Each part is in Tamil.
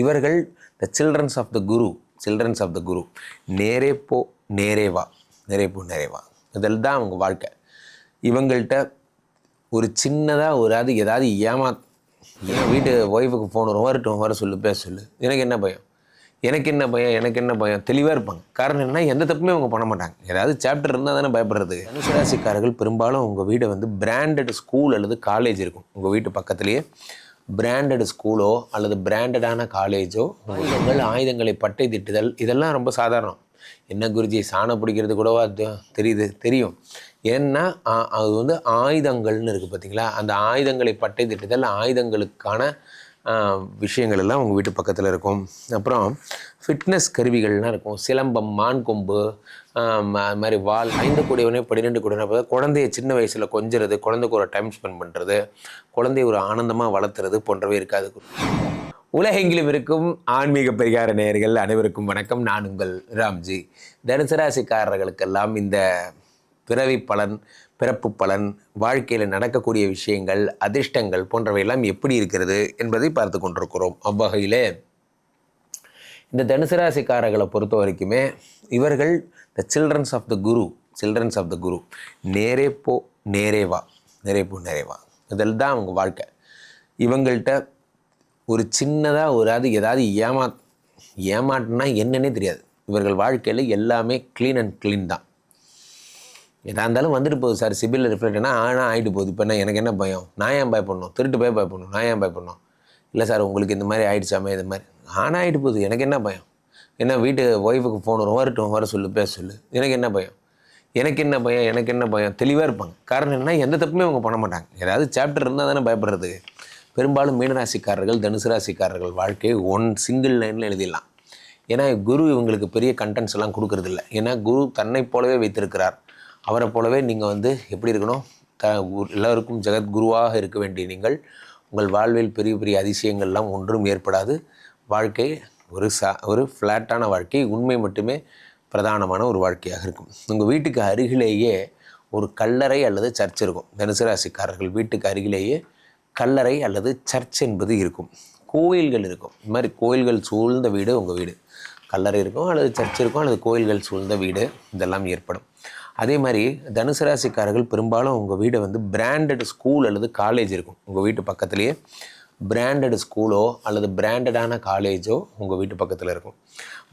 இவர்கள் the childrens of the guru childrens of the guru நேரே போ நேரே வா நேரே போ நேரே வா. இதில் தான் அவங்க வாழ்க்கை. இவங்கள்ட்ட ஒரு சின்னதாக ஒரு அது ஏதாவது ஏமா என் வீட்டு ஒய்ஃபுக்கு ஃபோன் வரும் வரட்டும் வர சொல்லு பேச சொல்லு. எனக்கு என்ன பயம்? எனக்கு என்ன பயம்? எனக்கு என்ன பயம்? தெளிவாக இருப்பாங்க. காரணம் என்ன எந்த தப்புமே அவங்க பண்ண மாட்டாங்க. ஏதாவது சாப்டர் இருந்தால் தானே பயப்படுறது. அனுசராசிக்காரர்கள் பெரும்பாலும் உங்கள் வீடு வந்து பிராண்டட் ஸ்கூல் அல்லது காலேஜ் இருக்கும். உங்கள் வீட்டு பக்கத்துலேயே பிராண்டட் ஸ்கூலோ அல்லது பிராண்டடான காலேஜோ உங்கள் ஆயுதங்களை பட்டை திட்டுதல் இதெல்லாம் ரொம்ப சாதாரணம். என்ன குருஜி சாணம் பிடிக்கிறது கூடவா? தெ- தெரியுது தெரியும். ஏன்னா அது வந்து ஆயுதங்கள்னு இருக்குது பார்த்தீங்களா அந்த ஆயுதங்களை பட்டை திட்டுதல் ஆயுதங்களுக்கான விஷயங்கள் எல்லாம் உங்கள் வீட்டு பக்கத்தில் இருக்கும். அப்புறம் ஃபிட்னஸ் கருவிகள்லாம் இருக்கும். சிலம்பம் மான் கொம்பு அது மாதிரி வால் ஐந்து கூடியவனே பன்னிரெண்டு கூடியவனே குழந்தைய சின்ன வயசில் கொஞ்சிறது குழந்தைக்கு ஒரு டைம் ஸ்பெண்ட் பண்ணுறது குழந்தைய ஒரு ஆனந்தமாக வளர்த்துறது போன்றவை இருக்காது உலகெங்கிலும் இருக்கும் ஆன்மீக பரிகார நேயர்கள் அனைவருக்கும் வணக்கம். நான் உங்கள் ராம்ஜி. தனுசு ராசிக்காரர்களுக்கெல்லாம் இந்த பிறவி பலன் பிறப்பு பலன் வாழ்க்கையில் நடக்கக்கூடிய விஷயங்கள் அதிர்ஷ்டங்கள் போன்றவையெல்லாம் எப்படி இருக்கிறது என்பதை பார்த்து கொண்டிருக்கிறோம். அவ்வகையிலே இந்த தனுசு ராசிக்காரர்களை பொறுத்த வரைக்குமே இவர்கள் the childrens of the Guru childrens of the Guru நேரே போ நேரே வா நேரே போ நேரே வா. இதில் தான் அவங்க வாழ்க்கை. இவங்கள்ட்ட ஒரு சின்னதாக ஒரு அது ஏதாவது ஏமா ஏமாட்டினா என்னன்னே தெரியாது. இவர்கள் வாழ்க்கையில் எல்லாமே க்ளீன் அண்ட் க்ளீன் தான். எதாக இருந்தாலும் வந்துட்டு போகுது சார். சிபிலில் ரிஃப்ளெக்ட்னா ஆனால் ஆகிட்டு போகுது. இப்போ என்ன எனக்கு என்ன பயம்? நான் ஏன் பயப்படணும்? திருட்டு போய் பயப்படணும். நான் ஏன் பயப்படணும்? இல்லை சார் உங்களுக்கு இந்த மாதிரி ஆயிடுச்சாமே இது மாதிரி. ஆனால் ஆகிட்டு போகுது. எனக்கு என்ன பயம்? என்ன வீட்டு ஒய்ஃபுக்கு ஃபோன் வரும் வரட்டும் வர சொல்லு பேச சொல்லு. எனக்கு என்ன பயம்? எனக்கு என்ன பயம்? எனக்கு என்ன பயம்? தெளிவாக இருப்பாங்க. காரணம் என்ன எந்த தப்புமே அவங்க பண்ண மாட்டாங்க. ஏதாவது சாப்டர் இருந்தால் தானே பயப்படுறதுக்கு பெரும்பாலும் மீனராசிக்காரர்கள் தனுசு ராசிக்காரர்கள் வாழ்க்கையை ஒன் சிங்கிள் லைனில் எழுதிடலாம். ஏன்னா குரு இவங்களுக்கு பெரிய கண்டென்ட்ஸ் எல்லாம் கொடுக்கறதில்ல. ஏன்னா குரு தன்னை போலவே வைத்திருக்கிறார். அவரை போலவே நீங்கள் வந்து எப்படி இருக்கணும்? த குரு- எல்லாருக்கும் ஜெகத்குருவாக இருக்க வேண்டிய நீங்கள் உங்கள் வாழ்வில் பெரிய பெரிய அதிசயங்கள்லாம் ஒன்றும் ஏற்படாது. வாழ்க்கை ஒரு சா ஒரு ஃப்ளாட்டான வாழ்க்கை. உண்மை மட்டுமே பிரதானமான ஒரு வாழ்க்கையாக இருக்கும். உங்கள் வீட்டுக்கு அருகிலேயே ஒரு கல்லறை அல்லது சர்ச் இருக்கும். தனுசுராசிக்காரர்கள் வீட்டுக்கு அருகிலேயே கல்லறை அல்லது சர்ச் என்பது இருக்கும். கோயில்கள் இருக்கும். இது மாதிரி கோயில்கள் சூழ்ந்த வீடு உங்கள் வீடு. கல்லறை இருக்கும் அல்லது சர்ச் இருக்கும் அல்லது கோயில்கள் சூழ்ந்த வீடு இதெல்லாம் ஏற்படும். அதே மாதிரி தனுசு ராசிக்காரர்கள் பெரும்பாலும் உங்கள் வீடை வந்து பிராண்டட் ஸ்கூல் அல்லது காலேஜ் இருக்கும். உங்கள் வீட்டு பக்கத்துலேயே பிராண்டட் ஸ்கூலோ அல்லது பிராண்டடான காலேஜோ உங்கள் வீட்டு பக்கத்தில் இருக்கும்.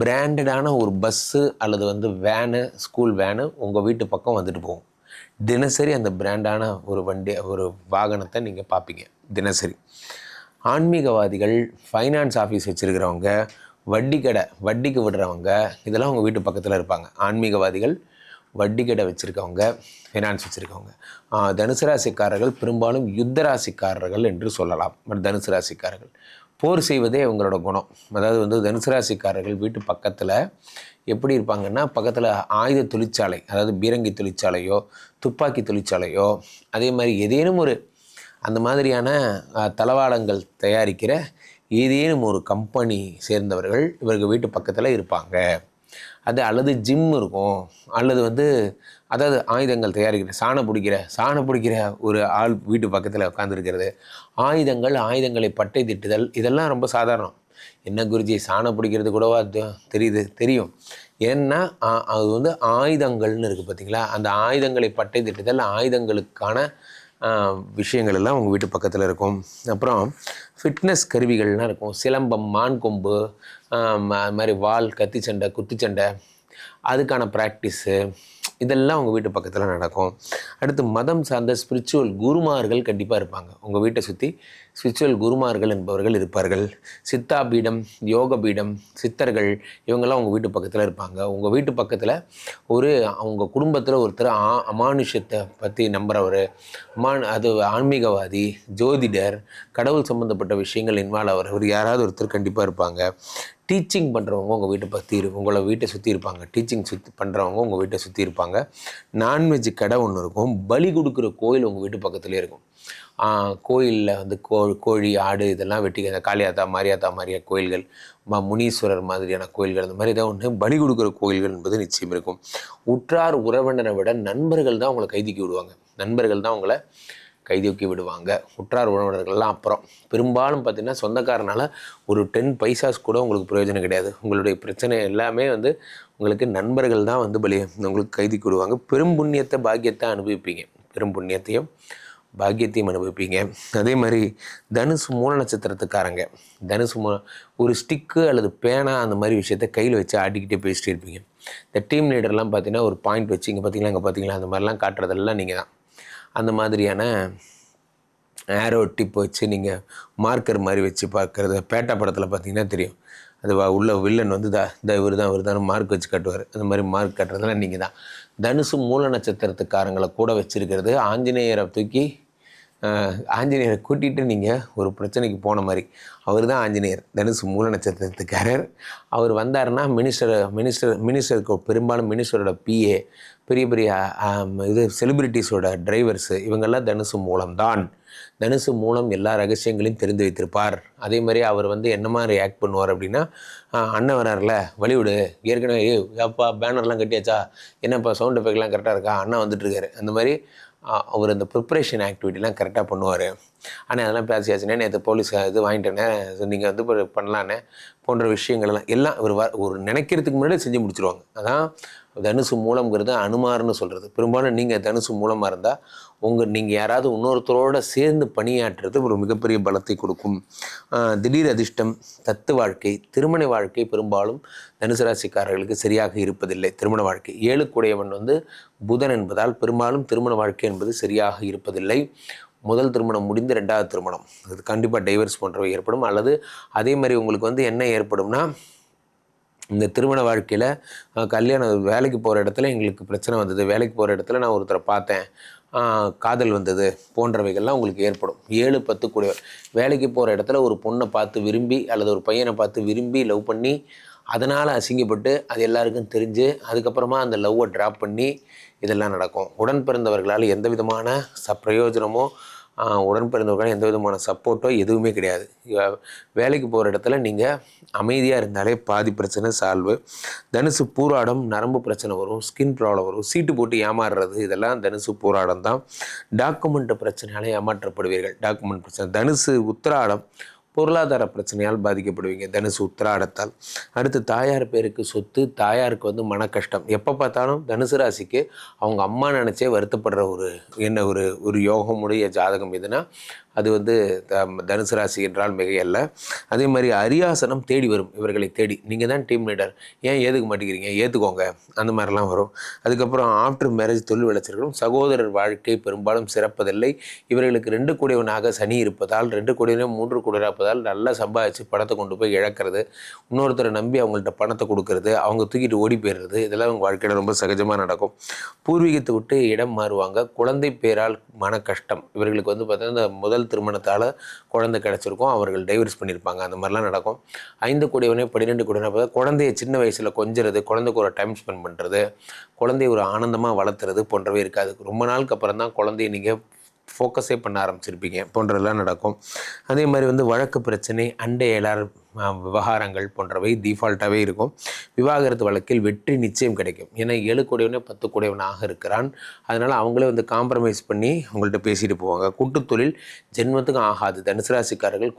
பிராண்டடான ஒரு பஸ்ஸு அல்லது வந்து வேனு ஸ்கூல் வேனு உங்கள் வீட்டு பக்கம் வந்துட்டு போகும். தினசரி அந்த பிராண்டான ஒரு வண்டி ஒரு வாகனத்தை நீங்கள் பார்ப்பீங்க. தினசரி. ஆன்மீகவாதிகள் ஃபைனான்ஸ் ஆஃபீஸ் வச்சுருக்கிறவங்க வட்டி கடை வட்டிக்கு விடுறவங்க இதெல்லாம் உங்கள் வீட்டு பக்கத்தில் இருப்பாங்க. ஆன்மீகவாதிகள் வட்டி கடை வச்சுருக்கவங்க ஃபினான்ஸ் வச்சுருக்கவங்க. தனுசு ராசிக்காரர்கள் பெரும்பாலும் யுத்த ராசிக்காரர்கள் என்று சொல்லலாம். பட் தனுசு ராசிக்காரர்கள். போர் செய்வதே அவங்களோட குணம். அதாவது வந்து தனுசு ராசிக்காரர்கள் வீட்டு பக்கத்தில் எப்படி இருப்பாங்கன்னா பக்கத்தில் ஆயுத தொழிற்சாலை அதாவது பீரங்கி தொழிற்சாலையோ துப்பாக்கி தொழிற்சாலையோ அதே மாதிரி ஏதேனும் ஒரு அந்த மாதிரியான தளவாடங்கள் தயாரிக்கிற ஏதேனும் ஒரு கம்பெனி சேர்ந்தவர்கள் இவர்கள் வீட்டு பக்கத்தில் இருப்பாங்க. அது அல்லது ஜிம் இருக்கும். அல்லது வந்து அதாவது ஆயுதங்கள் தயாரிக்கிற சாணம் பிடிக்கிற சாணம் பிடிக்கிற ஒரு ஆள் வீட்டு பக்கத்தில் உட்காந்துருக்கிறது ஆயுதங்கள் ஆயுதங்களை பட்டை திட்டுதல் இதெல்லாம் ரொம்ப சாதாரணம். என்ன குருஜி சாணம் பிடிக்கிறது கூடவா? தெரியுது தெரியும். ஏன்னா அது வந்து ஆயுதங்கள்னு இருக்குது பார்த்தீங்களா அந்த ஆயுதங்களை பட்டை திட்டுதல் ஆயுதங்களுக்கான விஷயங்கள் எல்லாம் உங்கள் வீட்டு பக்கத்தில் இருக்கும். அப்புறம் ஃபிட்னஸ் கருவிகள்லாம் இருக்கும். சிலம்பம் மான் கொம்பு அது மாதிரி வால் கத்தி சண்டை குத்துச்சண்டை அதுக்கான ப்ராக்டிஸு இதெல்லாம் உங்கள் வீட்டு பக்கத்தில் நடக்கும். அடுத்து மதம் சார்ந்த ஸ்பிரிச்சுவல் குருமார்கள் கண்டிப்பாக இருப்பாங்க. உங்கள் வீட்டை சுற்றி ஸ்பிரிச்சுவல் குருமார்கள் என்பவர்கள் இருப்பார்கள். சித்தா பீடம் யோக பீடம் சித்தர்கள் இவங்கெல்லாம் உங்கள் வீட்டு பக்கத்தில் இருப்பாங்க. உங்கள் வீட்டு பக்கத்தில் ஒரு அவங்க குடும்பத்தில் ஒருத்தர் ஆ அமானுஷத்தை பற்றி நம்புகிறவர் அமான் அது ஆன்மீகவாதி ஜோதிடர் கடவுள் சம்மந்தப்பட்ட விஷயங்கள் இன்வால்வ் ஆகிறவர் யாராவது ஒருத்தர் கண்டிப்பாக இருப்பாங்க. டீச்சிங் பண்ணுறவங்க உங்கள் வீட்டை பற்றி உங்களை வீட்டை சுற்றி இருப்பாங்க. டீச்சிங் சுற்றி பண்ணுறவங்க உங்கள் வீட்டை சுற்றி இருப்பாங்க. நான்வெஜ் கடை ஒன்று இருக்கும். பலி கொடுக்குற கோயில் உங்கள் வீட்டு பக்கத்துலேயே இருக்கும். கோயிலில் வந்து கோ கோழி ஆடு இதெல்லாம் வெட்டி அந்த காளியாத்தா மாரியாத்தா மாதிரியா கோயில்கள் முனீஸ்வரர் மாதிரியான கோயில்கள் அந்த மாதிரி ஏதாவது ஒன்று பலி கொடுக்குற கோயில்கள் என்பது நிச்சயம் இருக்கும். உற்றார் உறவினரை விட நண்பர்கள் தான் உங்களை கைதிக்கி விடுவாங்க. நண்பர்கள் தான் உங்களை கைதூக்கி விடுவாங்க. உற்றார் உறவினர்கள்லாம் அப்புறம். பெரும்பாலும் பார்த்திங்கன்னா சொந்தக்காரனால் ஒரு டென் பைசாஸ் கூட உங்களுக்கு பிரயோஜனம் கிடையாது. உங்களுடைய பிரச்சனை எல்லாமே வந்து உங்களுக்கு நண்பர்கள் தான் வந்து பலி உங்களுக்கு கைதூக்கி விடுவாங்க. பெரும் புண்ணியத்தை பாக்கியத்தை அனுபவிப்பீங்க. பெரும் புண்ணியத்தையும் பாக்கியத்தையும் அனுபவிப்பீங்க. அதே மாதிரி தனுசு மூல நட்சத்திரத்துக்காரங்க. தனுசு மூல ஒரு ஸ்டிக்கு அல்லது பேனா அந்த மாதிரி விஷயத்த கையில் வச்சு ஆட்டிக்கிட்டே பேசிட்டு இருப்பீங்க. இந்த டீம் லீடர்லாம் பார்த்தீங்கன்னா ஒரு பாயிண்ட் வச்சு இங்கே பார்த்தீங்களா இங்கே பார்த்தீங்களா அந்த மாதிரிலாம் காட்டுறதெல்லாம் நீங்கள் தான் அந்த மாதிரியான ஏரோ டிப் வச்சு நீங்கள் மார்க்கர் மாதிரி வச்சு பார்க்குறது பேட்டா படத்தில் பார்த்தீங்கன்னா தெரியும். அது உள்ள வில்லன் வந்து தா இந்த இவர் தான் இவர் தான் மார்க் வச்சு கட்டுவார். அந்த மாதிரி மார்க் கட்டுறதுலாம் நீங்கள் தான். தனுசு மூல நட்சத்திரத்துக்காரங்களை கூட வச்சுருக்கிறது ஆஞ்சநேயரை தூக்கி ஆஞ்சநேயரை கூட்டிகிட்டு நீங்கள் ஒரு பிரச்சனைக்கு போன மாதிரி. அவர் தான் ஆஞ்சநேயர் தனுசு மூல நட்சத்திரத்துக்காரர். அவர் வந்தாருன்னா மினிஸ்டர் மினிஸ்டர் மினிஸ்டருக்கு பெரும்பாலும் மினிஸ்டரோட பிஏ பெரிய பெரிய இது செலிபிரிட்டிஸோட டிரைவர்ஸு இவங்கெல்லாம் தனுசு மூலம்தான் தனுசு மூலம் எல்லா ரகசியங்களையும் தெரிந்து வைத்திருப்பார். அதே மாதிரி அவர் வந்து என்ன மாதிரி ஆக்ட் பண்ணுவார் அப்படின்னா அண்ணன் வரார்ல வழிவிடு ஏற்கனவே ஏய் அப்பா பேனர்லாம் கட்டியாச்சா? என்னப்பா சவுண்ட் எஃபெக்ட்லாம் கரெக்டாக இருக்கா? அண்ணன் வந்துட்டுருக்காரு அந்த மாதிரி அவர் அந்த ப்ரிப்பரேஷன் ஆக்டிவிட்டிலாம் கரெக்டாக பண்ணுவார். ஆனால் அதெல்லாம் பேசியாச்சுனே நேற்று போலீஸ் இது வாங்கிட்டேனே நீங்கள் வந்து இப்போ போன்ற விஷயங்கள்லாம் எல்லாம் எல்லாம் ஒரு வ ஒரு நினைக்கிறதுக்கு முன்னாடி செஞ்சு முடிச்சிருவாங்க. அதான் தனுசு மூலம்ங்கிறது அனுமார்னு சொல்கிறது பெரும்பாலும் நீங்கள் தனுசு மூலமாக இருந்தால் உங்கள் நீங்கள் யாராவது இன்னொருத்தரோட சேர்ந்து பணியாற்றுறது ஒரு மிகப்பெரிய பலத்தை கொடுக்கும். திடீர் அதிர்ஷ்டம் தத்து வாழ்க்கை திருமண வாழ்க்கை பெரும்பாலும் தனுசு ராசிக்காரர்களுக்கு சரியாக இருப்பதில்லை. திருமண வாழ்க்கை. ஏழுக்குடையவன் வந்து புதன் என்பதால் பெரும்பாலும் திருமண வாழ்க்கை என்பது சரியாக இருப்பதில்லை. முதல் திருமணம் முடிந்து ரெண்டாவது திருமணம். அது கண்டிப்பாக டைவர்ஸ் போன்றவை ஏற்படும். அல்லது அதே மாதிரி உங்களுக்கு வந்து என்ன ஏற்படும்னா இந்த திருமண வாழ்க்கையில் கல்யாணம் வேலைக்கு போகிற இடத்துல எங்களுக்கு பிரச்சனை வந்தது. வேலைக்கு போகிற இடத்துல நான் ஒருத்தரை பார்த்தேன். காதல் வந்தது போன்றவைகள்லாம் உங்களுக்கு ஏற்படும். ஏழு பத்து கூடியவர் வேலைக்கு போகிற இடத்துல ஒரு பொண்ணை பார்த்து விரும்பி அல்லது ஒரு பையனை பார்த்து விரும்பி லவ் பண்ணி அதனால் அசிங்கப்பட்டு அது எல்லாருக்கும் தெரிஞ்சு அதுக்கப்புறமா அந்த லவ்வை ட்ராப் பண்ணி இதெல்லாம் நடக்கும். உடன் பிறந்தவர்களால் எந்த விதமான ச பிரயோஜனமோ உடன்பிறந்தவர்களான எந்த விதமான சப்போர்ட்டோ எதுவுமே கிடையாது. வேலைக்கு போகிற இடத்துல நீங்கள் அமைதியாக இருந்தாலே பாதி பிரச்சனை சால்வு. தனுசு பூராடம் நரம்பு பிரச்சனை வரும் ஸ்கின் ப்ராப்ளம் வரும் சீட்டு போட்டு ஏமாறுறது இதெல்லாம் தனுசு பூராடம் தான் டாக்குமெண்ட் பிரச்சனையால் ஏமாற்றப்படுவீர்கள். டாக்குமெண்ட் பிரச்சனை. தனுசு உத்திராடம் பொருளாதார பிரச்சனையால் பாதிக்கப்படுவீங்க. தனுசு உத்திராடத்தால். அடுத்து தாயார் பேருக்கு சொத்து தாயாருக்கு வந்து மன கஷ்டம் எப்போ பார்த்தாலும் தனுசு ராசிக்கு அவங்க அம்மா நினச்சே வருத்தப்படுற ஒரு என்ன ஒரு ஒரு யோகமுடைய ஜாதகம் எதுனா அது வந்து த- தனுசு ராசி என்றால் மிகையல்ல. அதே மாதிரி அரியாசனம் தேடி வரும் இவர்களை தேடி. நீங்கள் தான் டீம் லீடர் ஏன் ஏற்றுக்க மாட்டேங்கிறீங்க? ஏற்றுக்கோங்க அந்த மாதிரிலாம் வரும். அதுக்கப்புறம் ஆஃப்டர் மேரேஜ் தொழில் வளர்ச்சிகளும் சகோதரர் வாழ்க்கை பெரும்பாலும் சிறப்பதில்லை. இவர்களுக்கு ரெண்டு கூடியவனாக சனி இருப்பதால் ரெண்டு கூடியவனே மூன்று கூடியவராக இருப்பதால் நல்லா சம்பாதிச்சு பணத்தை கொண்டு போய் இழக்கிறது. இன்னொருத்தரை நம்பி அவங்கள்ட்ட பணத்தை கொடுக்கறது. அவங்க தூக்கிட்டு ஓடி போயிடுறது. இதெல்லாம் அவங்க வாழ்க்கையில் ரொம்ப சகஜமாக நடக்கும். பூர்வீகத்தை விட்டு இடம் மாறுவாங்க. குழந்தை பேரால் மன கஷ்டம். இவர்களுக்கு வந்து பார்த்தீங்கன்னா இந்த முதல் திருமணத்தால் குழந்தை கிடச்சிருக்கும். அவர்கள் டைவர்ஸ் பண்ணியிருப்பாங்க அந்த மாதிரிலாம் நடக்கும். ஐந்து கூடியவனே பன்னிரெண்டு கூடியவனே பார்த்தா குழந்தைய சின்ன வயசில் கொஞ்சிறது குழந்தைக்கு ஒரு டைம் ஸ்பெண்ட் பண்ணுறது குழந்தைய ஒரு ஆனந்தமாக வளர்த்துறது போன்றவே இருக்காது. ரொம்ப நாளுக்கு அப்புறம் தான் குழந்தைய நீங்கள் ஃபோக்கஸே பண்ண ஆரம்பிச்சிருப்பீங்க. போன்றதெல்லாம் நடக்கும். அதே மாதிரி வந்து வழக்கு பிரச்சனை அண்டை எல்லோரும் விவகாரங்கள் போன்றவை டிஃபால்ட்டாகவே இருக்கும். விவாகரத்து வழக்கில் வெற்றி நிச்சயம் கிடைக்கும். ஏன்னா ஏழு கூடியவனே பத்து கூடியவனாக இருக்கிறான். அதனால் அவங்களே வந்து காம்ப்ரமைஸ் பண்ணி அவங்கள்ட்ட பேசிட்டு போவாங்க. கூட்டுத்தொழில் ஜென்மத்துக்கும் ஆகாது. தனுசு ராசிக்காரர்கள்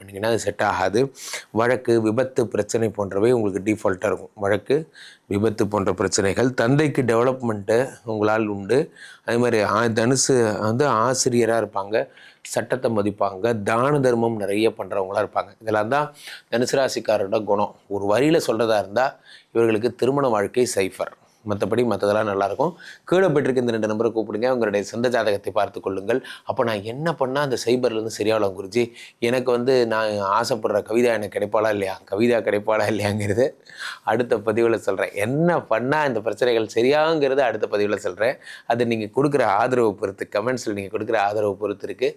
பண்ணிங்கன்னா அது செட் ஆகாது. வழக்கு விபத்து பிரச்சனை போன்றவை உங்களுக்கு டிஃபால்ட்டாக இருக்கும். வழக்கு விபத்து போன்ற பிரச்சனைகள் தந்தைக்கு டெவலப்மெண்ட்டு உங்களால் உண்டு. அதே மாதிரி தனுசு வந்து ஆசிரியராக இருப்பாங்க. சட்டத்தை மதிப்பாங்க தான தர்மம் நிறைய பண்ணுறவங்களாம் இருப்பாங்க. இதெல்லாம் தான் தனுசு ராசிக்காரோட குணம். ஒரு வரியில் சொல்கிறதா இருந்தால் இவர்களுக்கு திருமண வாழ்க்கை சைஃபர் மற்றபடி மற்றதெல்லாம் நல்லாயிருக்கும். கீழே இந்த ரெண்டு நம்பரை கூப்பிடுங்க. உங்களுடைய சொந்த ஜாதகத்தை பார்த்து கொள்ளுங்கள். அப்போ நான் என்ன பண்ணால் அந்த சைபர்லேருந்து சரியாகலாம் குருஜி? எனக்கு வந்து நான் ஆசைப்படுற கவிதா எனக்கு கிடைப்பாளா இல்லையா? கவிதா கிடைப்பாளா இல்லையாங்கிறது அடுத்த பதிவில் சொல்கிறேன் என்ன பண்ணால் இந்த பிரச்சனைகள் சரியாங்கிறது அடுத்த பதிவில் சொல்கிறேன் அது நீங்கள் கொடுக்குற ஆதரவு பொறுத்து கமெண்ட்ஸில் நீங்கள் கொடுக்குற ஆதரவு பொறுத்து இருக்குது